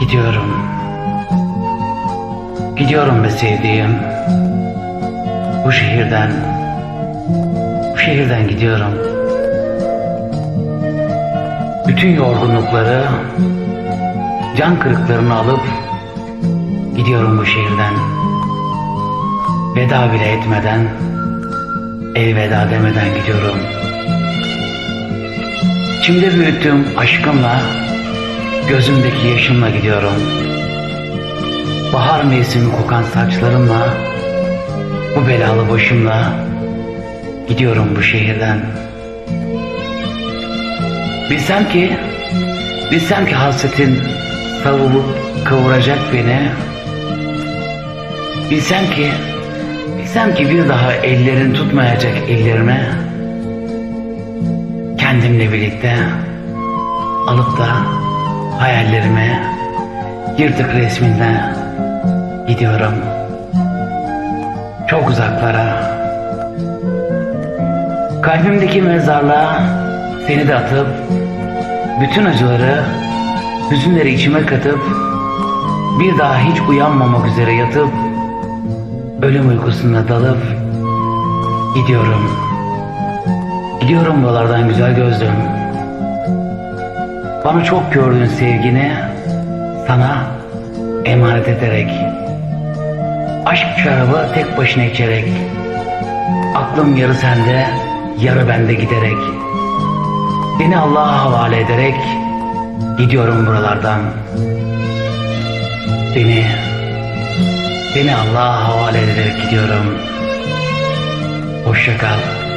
Gidiyorum. Gidiyorum be sevdiğim. Bu şehirden. Bu şehirden gidiyorum. Bütün yorgunlukları, can kırıklarını alıp gidiyorum bu şehirden. Veda bile etmeden, elveda demeden gidiyorum. İçimde büyüttüğüm aşkımla, gözümdeki yaşımla gidiyorum. Bahar mevsimi kokan saçlarımla, bu belalı başımla gidiyorum bu şehirden. Bilsem ki, bilsem ki hasretin savurup kıvıracak beni. Bilsem ki, bilsem ki bir daha ellerin tutmayacak ellerime. Kendimle birlikte alıp da hayallerime yırtık resminle gidiyorum. Çok uzaklara. Kalbimdeki mezarlığa seni de atıp bütün acıları, hüzünleri içime katıp bir daha hiç uyanmamak üzere yatıp ölüm uykusuna dalıp gidiyorum. Gidiyorum buralardan güzel gözlüm. Bana çok gördüğün sevgini sana emanet ederek aşk şarabı tek başına içerek aklım yarı sende yarı bende giderek seni Allah'a havale ederek gidiyorum buralardan. Beni beni Allah'a havale ederek gidiyorum. Hoşça kal.